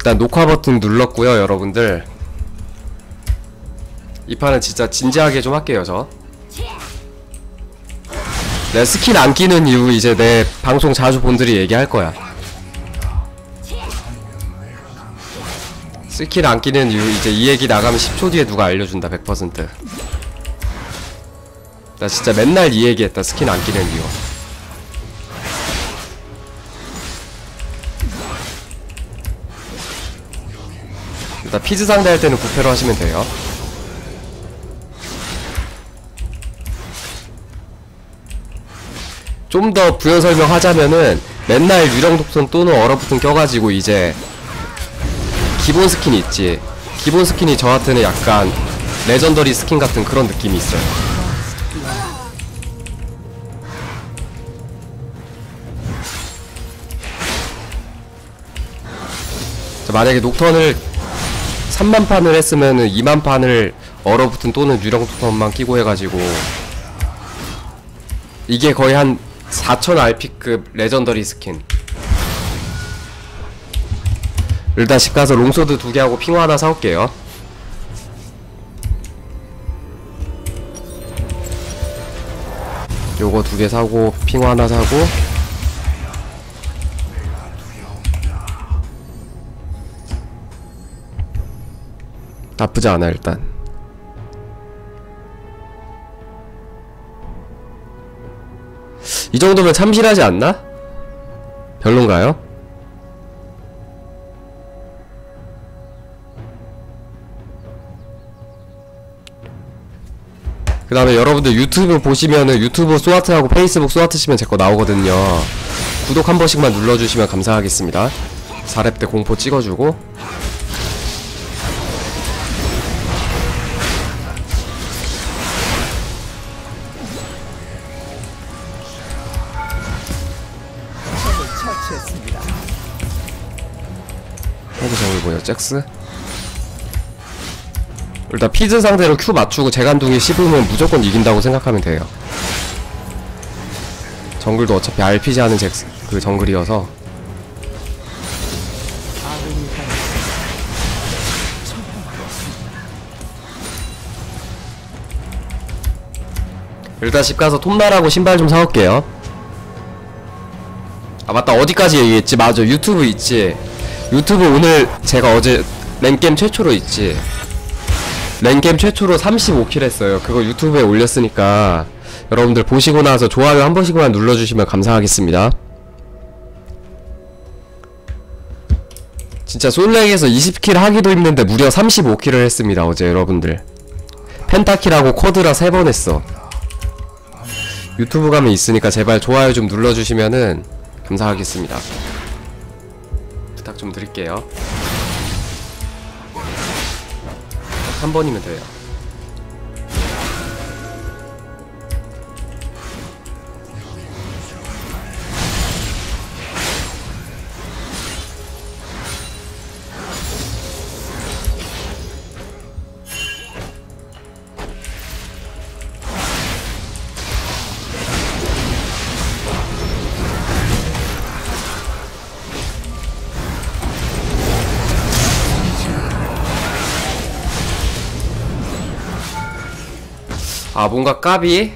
일단 녹화 버튼 눌렀고요 여러분들. 이 판은 진짜 진지하게 좀 할게요 저. 내 스킨 안 끼는 이유 이제 내 방송 자주 본들이 얘기할 거야. 스킨 안 끼는 이유 이제 이 얘기 나가면 10초 뒤에 누가 알려준다 100%나 진짜 맨날 이 얘기했다 스킨 안 끼는 이유 일단 피즈 상대할 때는 부패로 하시면 돼요. 좀 더 부연 설명하자면은 맨날 유령 독선 또는 얼어붙은 껴가지고 이제 기본 스킨 있지. 기본 스킨이 저한테는 약간 레전더리 스킨 같은 그런 느낌이 있어요. 자, 만약에 녹턴을 3만 판을 했으면은 2만 판을 얼어붙은 또는 유령 독턴만 끼고 해가지고 이게 거의 한4000 RP급 레전더리 스킨. 일단 집 가서 롱소드 두 개 하고 핑화 하나 사올게요. 요거 두 개 사고 핑화 하나 사고 나쁘지 않아 일단 이 정도면 참신하지 않나? 별론가요? 그 다음에 여러분들 유튜브 보시면은 유튜브 소아트하고 페이스북 소아트 치면 제 거 나오거든요 구독 한 번씩만 눌러주시면 감사하겠습니다 4렙 때 공포 찍어주고 잭스? 일단 피즈 상대로 Q 맞추고 재간둥이 씹으면 무조건 이긴다고 생각하면 돼요. 정글도 어차피 RPG 하는 잭스 그 정글이어서. 일단 집 가서 톱날하고 신발 좀 사올게요. 아 맞다. 어디까지 얘기했지? 맞아. 유튜브 있지 유튜브 오늘 제가 어제 랭겜 최초로 있지? 랭겜 최초로 35킬 했어요. 그거 유튜브에 올렸으니까 여러분들 보시고 나서 좋아요 한 번씩만 눌러주시면 감사하겠습니다. 진짜 솔랭에서 20킬 하기도 힘든데 무려 35킬을 했습니다 어제 여러분들. 펜타킬하고 쿼드라 3번 했어. 유튜브 가면 있으니까 제발 좋아요 좀 눌러주시면은 감사하겠습니다 부탁 좀 드릴게요. 한 번이면 돼요 아 뭔가 까비?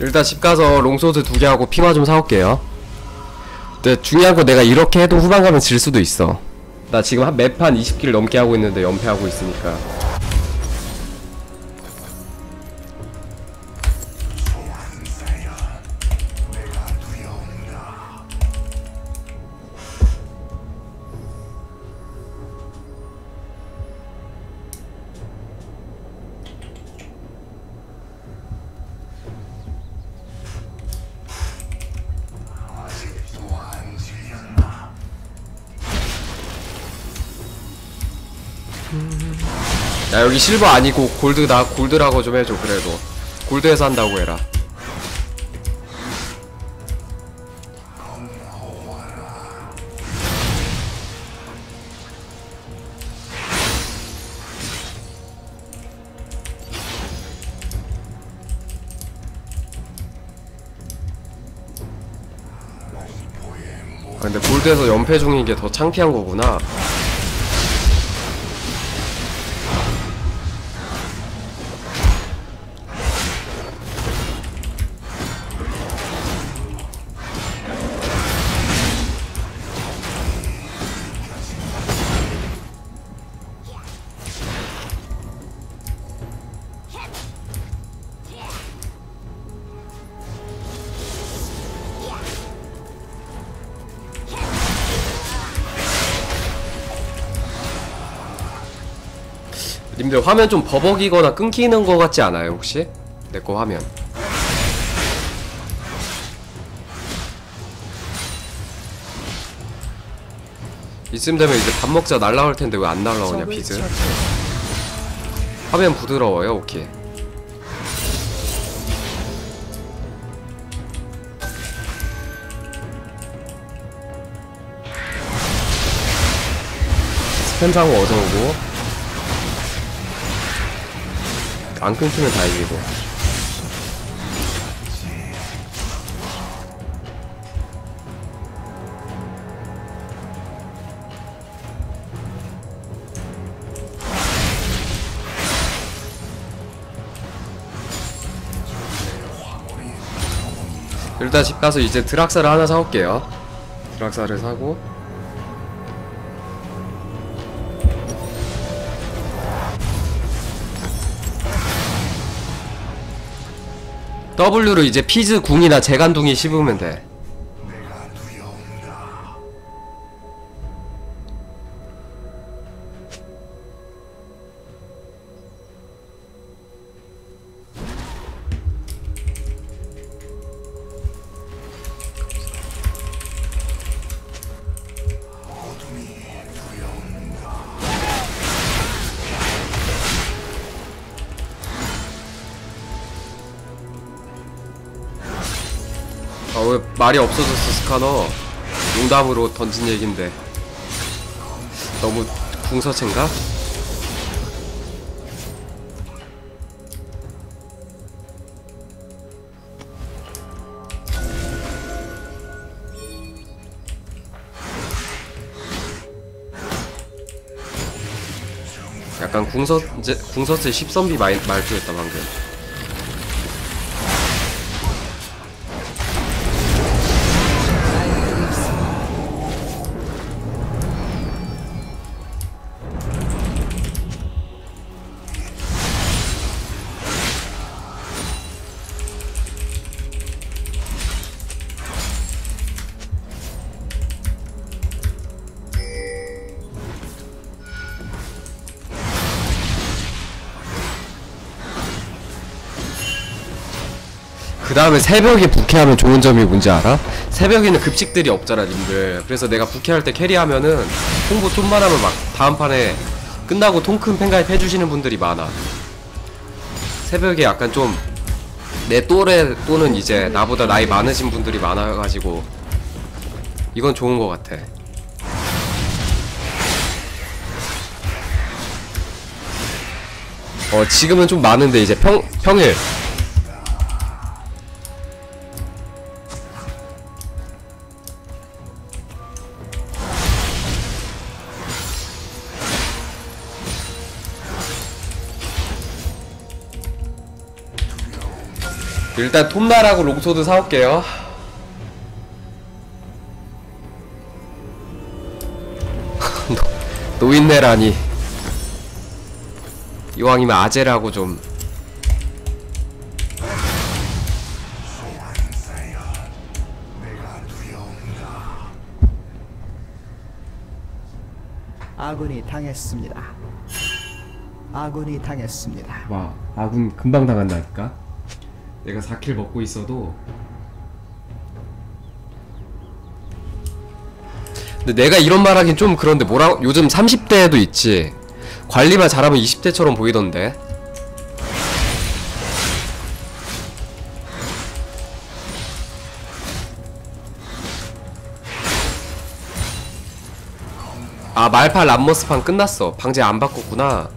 일단 집 가서 롱소드 두 개 하고 핑화 좀 사올게요. 근데 중요한 건 내가 이렇게 해도 후반 가면 질 수도 있어. 나 지금 한 매판 20킬 넘게 하고 있는데 연패하고 있으니까 야 여기 실버 아니고 골드다 골드라고 좀 해줘 그래도. 골드에서 한다고 해라. 아, 근데 골드에서 연패 중인 게 더 창피한 거구나. 님들 화면 좀 버벅이거나 끊기는 거 같지 않아요 혹시? 내 거 화면 이쯤 되면 이제 밥 먹자 날라올 텐데 왜 안 날라오냐 비즈. 화면 부드러워요 오케이 스팸 사고 어서 오고 안 끊기면 다행이고. 일단 집 가서 이제 드락사를 하나 사올게요. 드락사를 사고 W로 이제 피즈 궁이나 재간둥이 씹으면 돼 왜 말이 없어졌어 스카너 농담으로 던진 얘긴데 너무 궁서체인가? 약간 궁서 궁서체 10선비 말, 말투였다 방금 그 다음에 새벽에 부캐하면 좋은 점이 뭔지 알아? 새벽에는 급식들이 없잖아 님들. 그래서 내가 부캐할 때 캐리하면은 홍보 좀만 하면 막 다음 판에 끝나고 통큰 팬가입 해주시는 분들이 많아. 새벽에 약간 좀 내 또래 또는 이제 나보다 나이 많으신 분들이 많아가지고 이건 좋은 것 같아. 어 지금은 좀 많은데 이제 평, 평일 일단 톱날하고 롱소드 사올게요. 노- 노인네라니. 이왕이면 아재라고 좀. 아군이 당했습니다. 아군이 당했습니다. 와, 아군 금방 당한다니까? 내가 4킬 먹고 있어도. 근데 내가 이런 말 하긴 좀 그런데 뭐라, 요즘 30대에도 있지. 관리만 잘하면 20대처럼 보이던데. 아 말파 람머스판 끝났어 방제 안 바꿨구나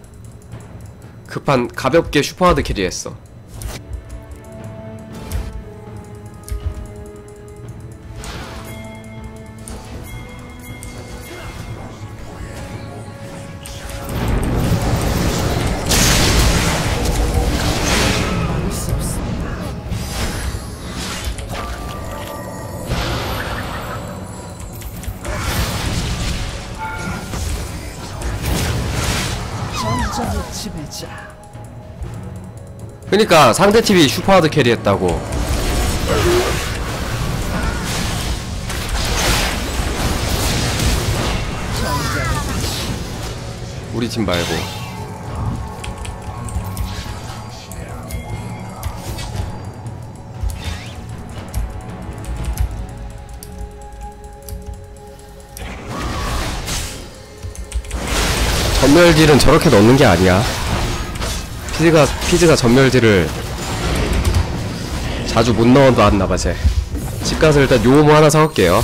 그 판 가볍게 슈퍼하드 캐리했어 그니까 상대 팀이 슈퍼하드 캐리했다고. 우리 팀 말고. 전멸딜은 저렇게 넣는 게 아니야 피즈가 피즈가 전멸딜을 자주 못 넣어놨나봐 쟤. 집 가서 일단 요모 하나 사올게요.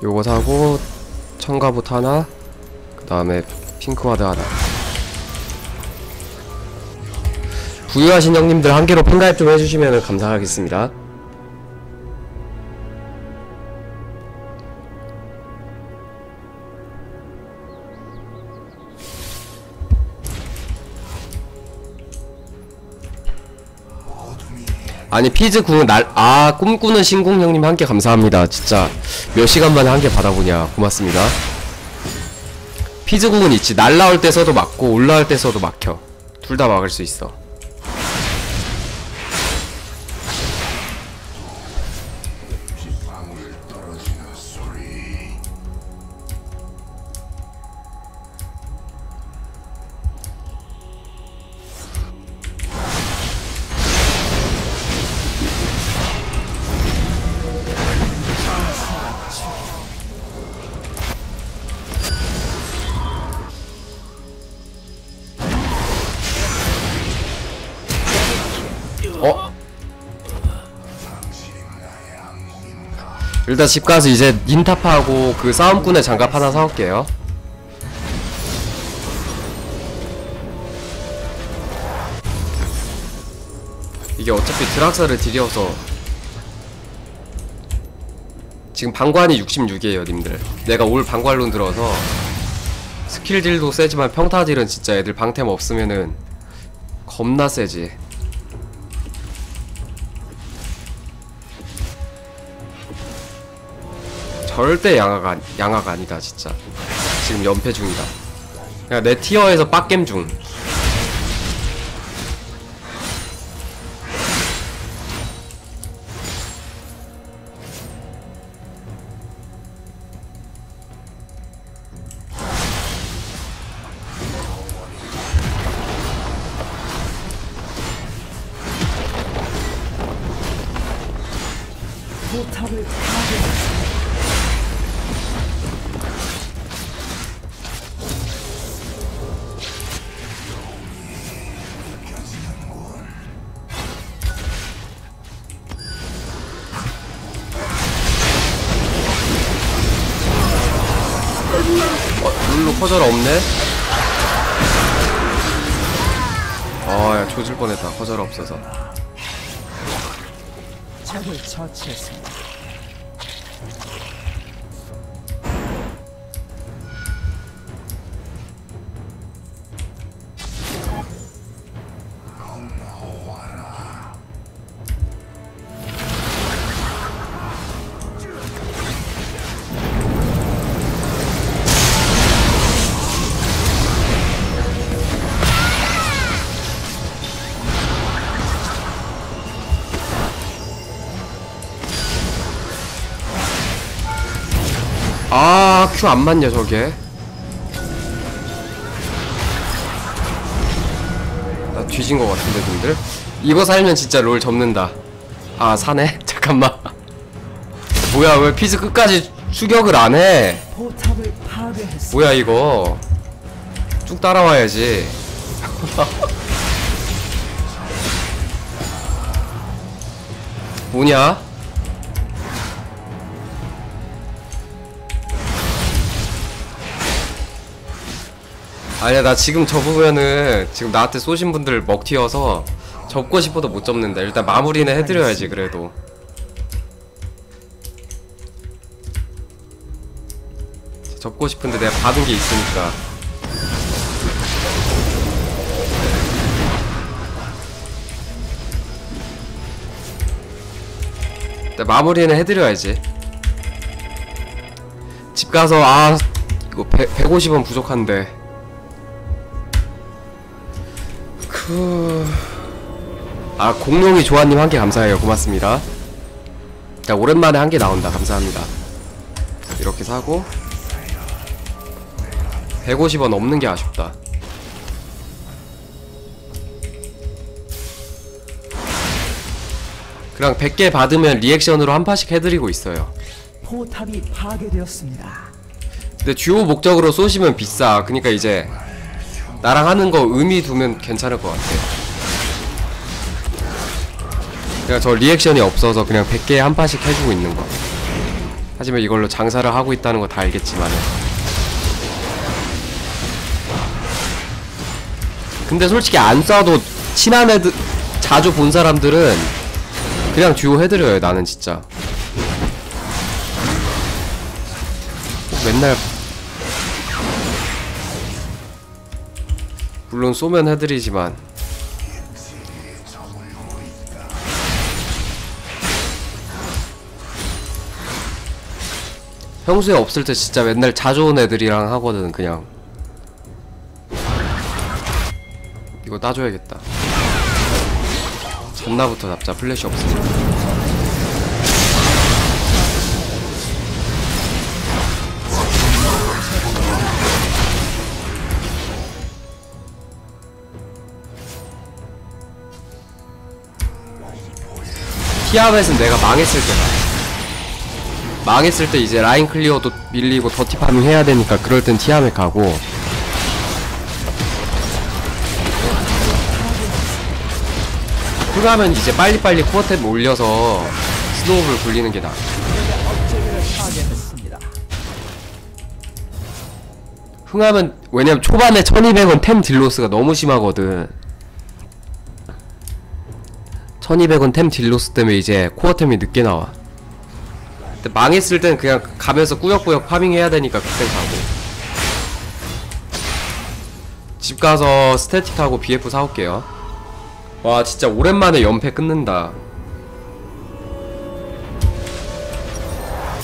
요거 사고 청가봇 하나, 그 다음에 핑크와드 하나. 부유하신 형님들 한 개로 팬가입 좀 해주시면 감사하겠습니다. 아니 피즈 궁 날, 아 꿈꾸는 신궁 형님 한 개 감사합니다. 진짜 몇 시간 만에 한 개 받아보냐. 고맙습니다. 피즈 궁은 있지. 날라올 때 써도 막고 올라올 때 써도 막혀. 둘 다 막을 수 있어 어? 일단 집 가서 이제 닌타파하고 그 싸움꾼의 장갑 하나 사올게요. 이게 어차피 드락사를 들여서 지금 방관이 66이에요 님들 내가 올 방관론 들어서 스킬 딜도 세지만 평타 딜은 진짜 애들 방템 없으면은 겁나 세지 절대 양아가 양아가 아니다 진짜. 지금 연패 중이다. 그냥 내 티어에서 빡겜 중. 포탑을 파괴 커절 없네? 아, 야, 조질 뻔했다. 커절 없어서. 적을 처치했습니다. 아, 큐안 맞냐, 저게? 나 뒤진 것 같은데, 님들? 이거 살면 진짜 롤 접는다. 아, 사네? 잠깐만. 뭐야, 왜 피즈 끝까지 추격을 안 해? 포탑을 파괴했습니다. 뭐야, 이거. 쭉 따라와야지. 뭐냐? 아니야 나 지금 접으면은 지금 나한테 쏘신 분들 먹튀어서 접고 싶어도 못 접는다. 일단 마무리는 해드려야지 그래도. 접고 싶은데 내가 받은 게 있으니까. 일단 마무리는 해드려야지. 집 가서 아 이거 100, 150원 부족한데 그... 아 공룡이 조아님 한 개 감사해요. 고맙습니다. 자 오랜만에 한 개 나온다. 감사합니다. 이렇게 사고 150원 없는 게 아쉽다. 그냥 100개 받으면 리액션으로 한 판씩 해드리고 있어요. 포탑이 파괴되었습니다. 근데 듀오 목적으로 쏘시면 비싸. 그니까 이제 나랑 하는 거 의미 두면 괜찮을 것 같아. 그냥 저 리액션이 없어서 그냥 100개에 한 판씩 해주고 있는 거. 하지만 이걸로 장사를 하고 있다는 거 다 알겠지만. 근데 솔직히 안 쏴도 친한 애들, 자주 본 사람들은 그냥 듀오 해드려요, 나는 진짜. 맨날 물론 쏘면 해드리지만. 평소에 없을 때 진짜 맨날 자주 온 애들이랑 하거든 그냥. 이거 따줘야겠다. 전나부터 잡자. 플래시 없으니까 티아벳은 내가 망했을 때다. 망했을 때 이제 라인 클리어도 밀리고 더티 파밍 해야 되니까 그럴 땐 티아벳 가고 그러면 이제 빨리빨리 코어탭 올려서 스노우볼 굴리는 게 나아. 흥하면 왜냐면 초반에 1200원 템 딜로스가 너무 심하거든 1200원 템 딜로스 때문에 이제 코어템이 늦게 나와. 근데 망했을 땐 그냥 가면서 꾸역꾸역 파밍해야 되니까 그때 가고. 집 가서 스태틱하고 BF 사올게요. 와 진짜 오랜만에 연패 끊는다.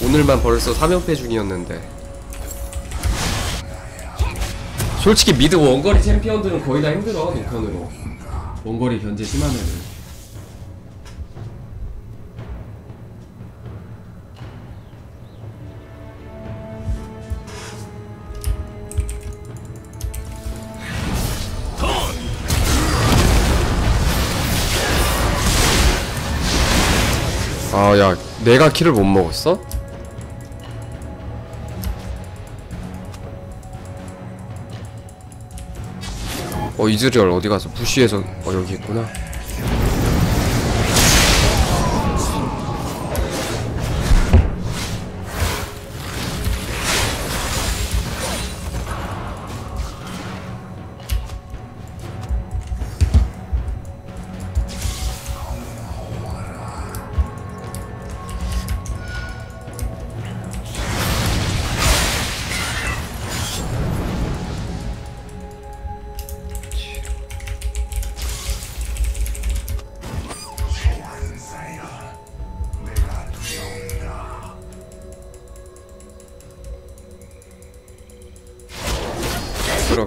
오늘만 벌써 3연패 중이었는데. 솔직히 미드 원거리 챔피언들은 거의 다 힘들어 녹턴으로. 원거리 견제 심하면은 내가 키를 못 먹었어? 어 이즈리얼 어디 가서 부시에서 어 여기 있구나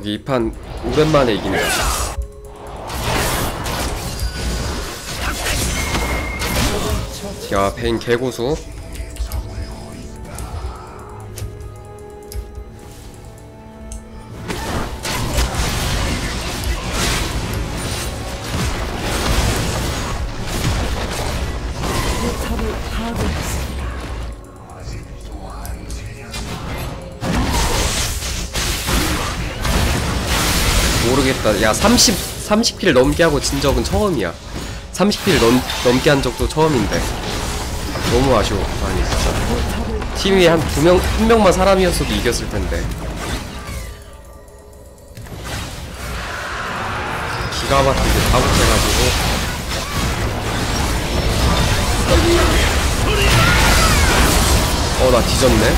그러기 이 판 오랜만에 이기네 야 베인 개고수 모르겠다 야 30, 30킬 넘게 하고 진 적은 처음이야. 30킬 넘, 넘게 한 적도 처음인데. 너무 아쉬워 아니 진짜 팀이 한 두 명, 한 명만 사람이었어도 이겼을 텐데. 기가 막히게 다 붙여가지고. 어 나 뒤졌네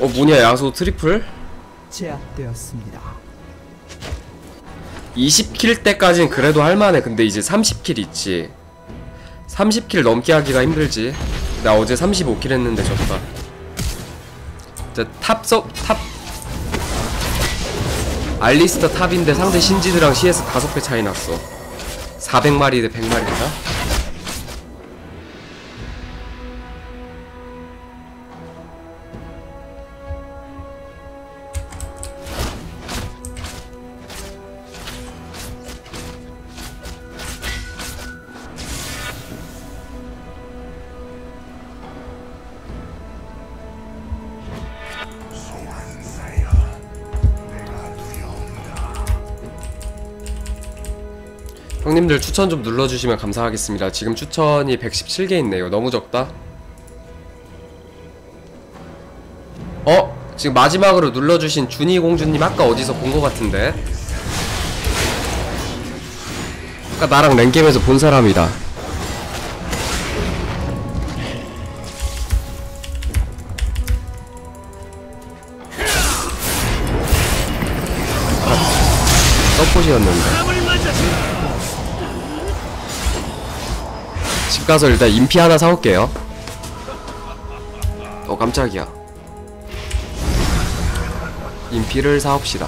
어 뭐냐 야수 트리플? 제압되었습니다. 20킬 때까진 그래도 할만해 근데 이제 30킬 있지 30킬 넘게 하기가 힘들지 나 어제 35킬 했는데 졌다 탑서 탑 알리스터 탑인데 상대 신지드랑 CS 5배 차이 났어 400마리 대 100마리인가? 형님들 추천 좀 눌러주시면 감사하겠습니다. 지금 추천이 117개 있네요. 너무 적다. 어? 지금 마지막으로 눌러주신 준이 공주님 아까 어디서 본 것 같은데? 아까 나랑 랭겜에서 본 사람이다. 아, 서폿이었는데. 집 가서 일단 인피 하나 사올게요. 어 깜짝이야. 인피를 사옵시다.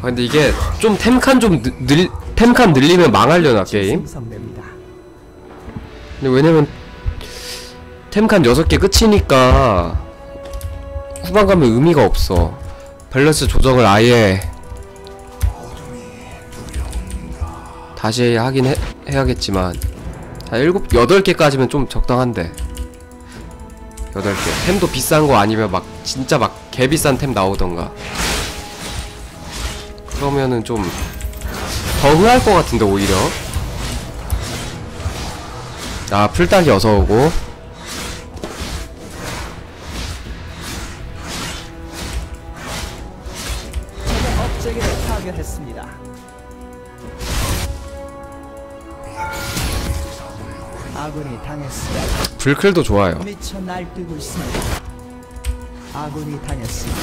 아 근데 이게 좀 템칸 좀 늘, 늘 템칸 늘리면 망하려나 게임? 근데 왜냐면 템칸 6개 끝이니까 후반 가면 의미가 없어. 밸런스 조정을 아예 다시 하긴 해, 해야겠지만. 한 7, 8개까지면 좀 적당한데. 8개. 템도 비싼 거 아니면 막 진짜 막 개비싼 템 나오던가. 그러면은 좀 더 흥할 것 같은데 오히려. 아 풀딱이 어서오고 불클도 좋아요 미쳐 날뛰고 있습니다. 아군이 당했습니다.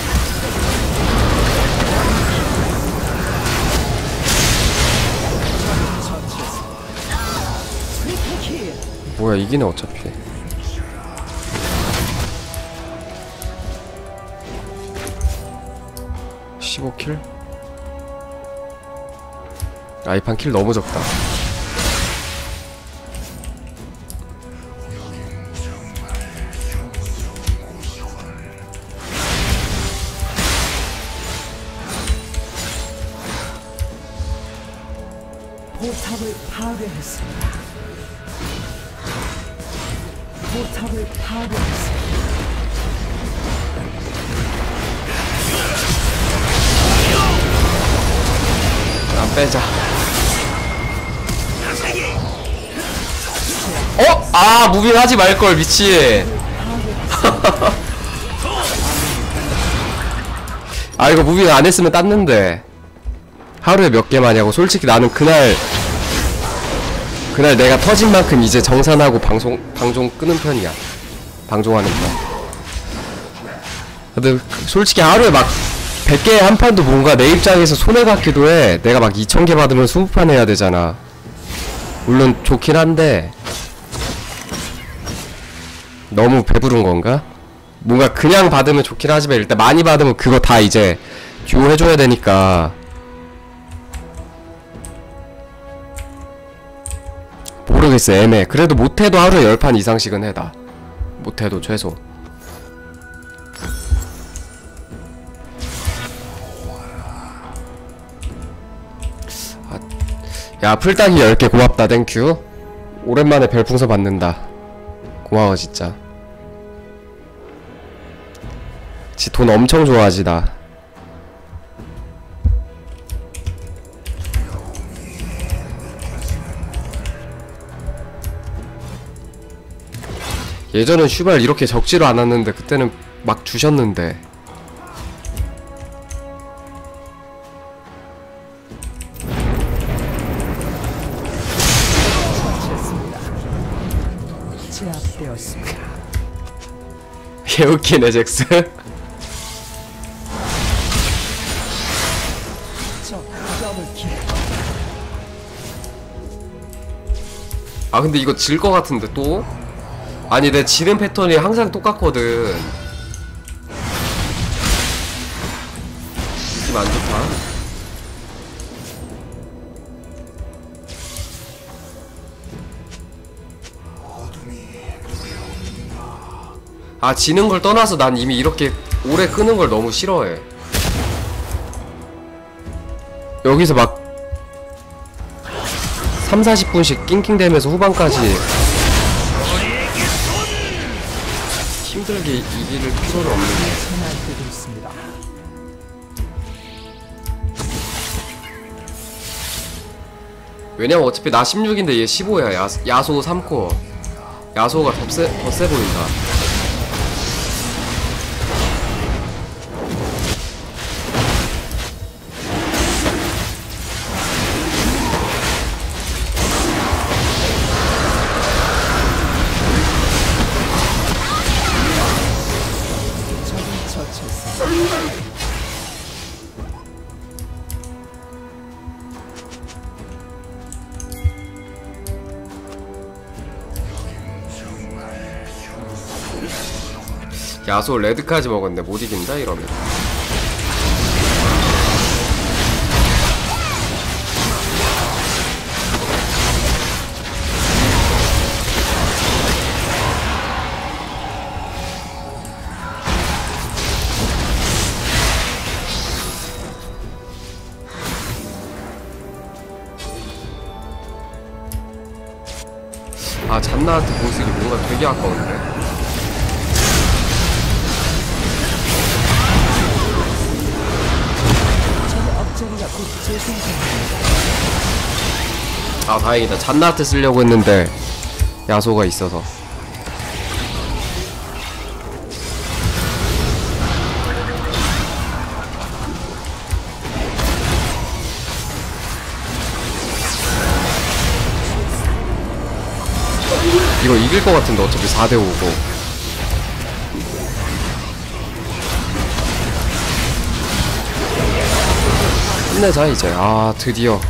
킬. 뭐야 이기네 어차피 (15킬) 아이판 킬 너무 적다 하지 말걸 미친. 아 이거 무빙 안 했으면 땄는데. 하루에 몇 개만 하냐고. 솔직히 나는 그날 그날 내가 터진 만큼 이제 정산하고 방송 방송 끄는 편이야. 방송하는 편. 근데 그- 솔직히 하루에 막 100개 한 판도 뭔가 내 입장에서 손해 같기도 해. 내가 막 2000개 받으면 20판 해야 되잖아. 물론 좋긴 한데 너무 배부른 건가? 뭔가 그냥 받으면 좋긴 하지만 일단 많이 받으면 그거 다 이제 듀오 해줘야 되니까. 모르겠어 애매해 그래도 못해도 하루에 10판 이상씩은 해다. 못해도 최소. 아, 야 풀따기 10개 고맙다. 땡큐 오랜만에 별풍선 받는다. 고마워 진짜 지 돈 엄청 좋아하지 나 예전엔 슈발 이렇게 적지를 않았는데 그때는 막 주셨는데. 제압되었습니다. 개웃기네 잭스 아 근데 이거 질 것 같은데 또? 아니 내 지는 패턴이 항상 똑같거든. 느낌 안 좋다. 아 지는 걸 떠나서 난 이미 이렇게 오래 끄는 걸 너무 싫어해. 여기서 막 3, 40분씩 낑낑대면서 후반까지 힘들게 이길 필요는 없는데 전환되고 있습니다. 왜냐면 어차피 나 16인데 얘 15야. 야, 야소 3코어. 야소가 더 세, 더 세 보인다 야소 레드까지 먹었는데 못 이긴다 이러면 아 잔나한테 공 쓰기 뭔가 되게 아까운데. 아 다행이다 잔나한테 쓰려고 했는데 야소가 있어서 이길 것 같은데 어차피 4대 5고. 끝내자 이제. 아 드디어.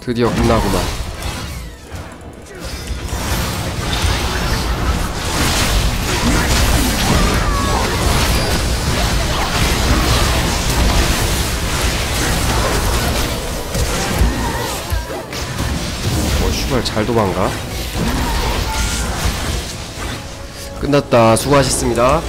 드디어 끝나구만. 어 슈발 잘 도망가 끝났다. 수고하셨습니다